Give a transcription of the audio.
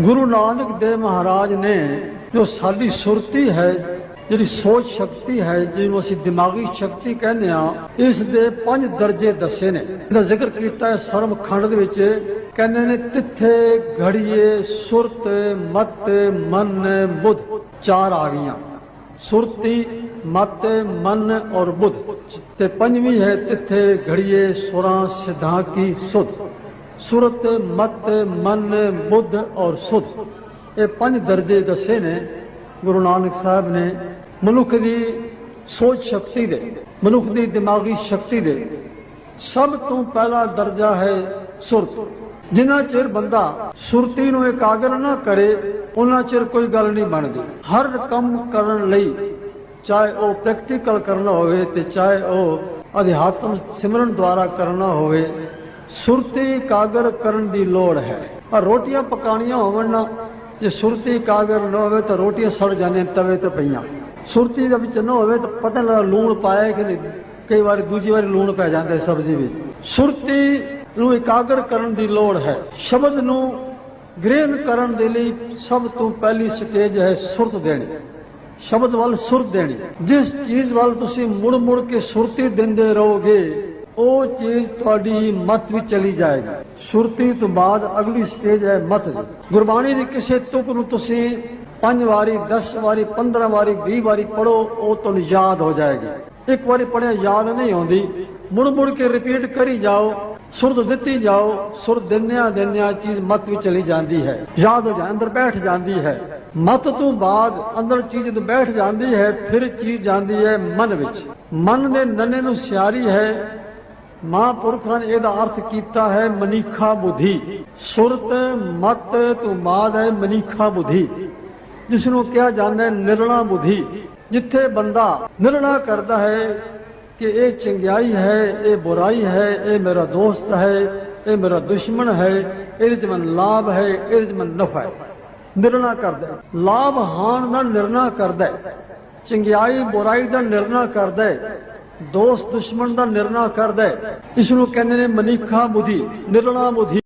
ਗੁਰੂ ਨਾਨਕ ਦੇਵ ਮਹਾਰਾਜ ਨੇ ਜੋ ਸਾਡੀ ਸੁਰਤੀ ਹੈ, ਜਿਹੜੀ ਸੋਚ ਸ਼ਕਤੀ ਹੈ, ਜਿਹਨੂੰ ਅਸੀਂ ਦਿਮਾਗੀ ਸ਼ਕਤੀ ਕਹਿੰਦੇ ਆ ਇਸ ਦੇ ਪੰਜ ਦਰਜੇ ਦੱਸੇ ਨੇ। ਇਹਦਾ ਜ਼ਿਕਰ ਕੀਤਾ ਹੈ ਸਰਮ ਖੰਡ ਦੇ ਵਿੱਚ, ਕਹਿੰਦੇ ਨੇ, ਤਿੱਥੇ ਘੜੀਏ ਸੁਰਤ ਮਤ ਮਨ ਬੁੱਧ, ਚਾਰ ਆ ਗਈਆਂ। ਸੁਰਤੀ, ਮਤ ਮਨ ਔਰ ਬੁੱਧ। ਤੇ ਪੰਜਵੀਂ ਹੈ, ਤਿੱਥੇ ਘੜੀਏ ਸੁਰਾਂ ਸਿਧਾਂ ਕੀ ਸੁਧ। ਸੁਰਤ, ਮਤ, ਮਨ, ਬੁੱਧ ਔਰ ਸੁਧ। ਇਹ ਪੰਜ ਦਰਜੇ ਦੱਸੇ ਨੇ ਗੁਰੂ ਨਾਨਕ ਸਾਹਿਬ ਨੇ ਮਨੁੱਖ ਦੀ ਸੋਚ ਸ਼ਕਤੀ ਦੇ, ਮਨੁੱਖ ਦੀ ਦਿਮਾਗੀ ਸ਼ਕਤੀ ਦੇ। ਸਭ ਤੋਂ ਪਹਿਲਾ ਦਰਜਾ ਹੈ ਸੁਰਤ। ਜਿੰਨਾ ਚਿਰ ਬੰਦਾ ਸੁਰਤੀ ਨੂੰ ਇਕਾਗਰ ਨਾ ਕਰੇ, ਉਹਨਾਂ ਚਿਰ ਕੋਈ ਗੱਲ ਨਹੀਂ ਬਣਦੀ। ਹਰ ਕੰਮ ਕਰਨ ਲਈ, ਚਾਹੇ ਉਹ ਪ੍ਰੈਕਟੀਕਲ ਕਰਨਾ ਹੋਵੇ ਤੇ ਚਾਹੇ ਉਹ ਅਧਿਆਤਮ ਸਿਮਰਨ ਦੁਆਰਾ ਕਰਨਾ ਹੋਵੇ ਸੁਰਤੀ ਇਕਾਗਰ ਕਰਨ ਦੀ ਲੋੜ ਹੈ। ਪਰ ਰੋਟੀਆਂ ਪਕਾਣੀਆਂ ਹੋਵਣ ਨਾ, ਜੇ ਸੁਰਤੀ ਕਾਗਰ ਨਾ ਹੋਵੇ ਤਾਂ ਰੋਟੀਆਂ ਸੜ ਜਾਂਦੀਆਂ, ਤਵੇ ਤੇ ਪਈਆਂ। ਸੁਰਤੀ ਦੇ ਵਿੱਚ ਨਾ ਹੋਵੇ ਤਾਂ ਪਤਾ ਨਹੀਂ ਲੂਣ ਪਾਇਆ ਕਿ ਨਹੀਂ। ਕਈ ਵਾਰੀ ਦੂਜੀ ਵਾਰੀ ਲੂਣ ਪੈ ਜਾਂਦਾ ਸਬਜ਼ੀ ਵਿੱਚ। ਸੁਰਤੀ ਨੂੰ ਇਕਾਗਰ ਕਰਨ ਦੀ ਲੋੜ ਹੈ। ਸ਼ਬਦ ਨੂੰ ਗ੍ਰਹਿਣ ਕਰਨ ਦੇ ਲਈ ਸਭ ਤੋਂ ਪਹਿਲੀ ਸਟੇਜ ਹੈ ਸੁਰਤ ਦੇਣੀ। ਸ਼ਬਦ ਵੱਲ ਸੁਰਤ ਦੇਣੀ। ਜਿਸ ਚੀਜ਼ ਵੱਲ ਤੁਸੀਂ ਮੁੜ ਮੁੜ ਕੇ ਸੁਰਤੀ ਦਿੰਦੇ ਰਹੋਗੇ ਉਹ ਚੀਜ਼ ਤੁਹਾਡੀ ਮਤ ਵਿੱਚ ਚਲੀ ਜਾਏਗੀ। ਸੁਰਤੀ ਤੋਂ ਬਾਅਦ ਅਗਲੀ ਸਟੇਜ ਹੈ ਮਤ ਦੀ। ਗੁਰਬਾਣੀ ਦੀ ਕਿਸੇ ਤੁਕ ਨੂੰ ਤੁਸੀਂ 5 ਵਾਰੀ 10 ਵਾਰੀ 15 ਵਾਰੀ 20 ਵਾਰੀ ਪੜੋ ਉਹ ਤੁਹਾਨੂੰ ਯਾਦ ਹੋ ਜਾਏਗੀ। ਇੱਕ ਵਾਰੀ ਪੜਿਆ ਯਾਦ ਨਹੀਂ ਆਉਂਦੀ। ਮੁੜ ਮੁੜ ਕੇ ਰਿਪੀਟ ਕਰੀ ਜਾਓ, ਸੁਰਤ ਦਿੱਤੀ ਜਾਓ ਸੁਰ ਦਿੰਦਿਆਂ ਦਿੰਦਿਆਂ ਚੀਜ਼ ਮਤ ਵਿੱਚ ਚਲੀ ਜਾਂਦੀ ਹੈ। ਯਾਦ ਹੋ ਜਾ ਅੰਦਰ ਬੈਠ ਜਾਂਦੀ ਹੈ। ਮਤ ਤੋਂ ਬਾਅਦ ਅੰਦਰ ਚੀਜ਼ ਜਦੋਂ ਬੈਠ ਜਾਂਦੀ ਹੈ, ਫਿਰ ਚੀਜ਼ ਜਾਂਦੀ ਹੈ ਮਨ ਵਿੱਚ। ਮਨ ਦੇ ਨੰਨੇ ਨੂੰ ਸਿਆਰੀ ਹੈ ਮਹਾਂਪੁਰਖਾਂ ਨੇ ਇਹਦਾ ਅਰਥ ਕੀਤਾ ਹੈ ਮਨੀਖਾ ਬੁੱਧੀ। ਸੁਰਤ ਮਤ ਤੋਂ ਹੈ ਮਨੀਖਾ ਬੁੱਧੀ। ਜਿਸ ਨੂੰ ਕਿਹਾ ਜਾਂਦਾ ਹੈ ਨਿਰਣਾ ਬੁੱਧੀ। ਜਿੱਥੇ ਬੰਦਾ ਨਿਰਣਾ ਕਰਦਾ ਹੈ ਕਿ ਇਹ ਚੰਗਿਆਈ ਹੈ, ਇਹ ਬੁਰਾਈ ਹੈ, ਇਹ ਮੇਰਾ ਦੋਸਤ ਹੈ, ਇਹ ਮੇਰਾ ਦੁਸ਼ਮਣ ਹੈ, ਇਹਦੇ 'ਚ ਮਨ ਲਾਭ ਹੈ, ਇਹਦੇ 'ਚ ਮਨ ਨਫਾ ਹੈ। ਨਿਰਣਾ ਕਰਦਾ ਲਾਭ ਹਾਨ ਦਾ ਨਿਰਣਾ ਕਰਦਾ ਚੰਗਿਆਈ ਬੁਰਾਈ ਦਾ ਨਿਰਣਾ ਕਰਦਾ ਦੋਸਤ ਦੁਸ਼ਮਣ ਦਾ ਨਿਰਣਾ ਕਰਦਾ ਇਸ ਨੂੰ ਕਹਿੰਦੇ ਨੇ ਮਨੀਖਾ ਮੁਧੀ ਨਿਰਣਾ ਮੁਧੀ।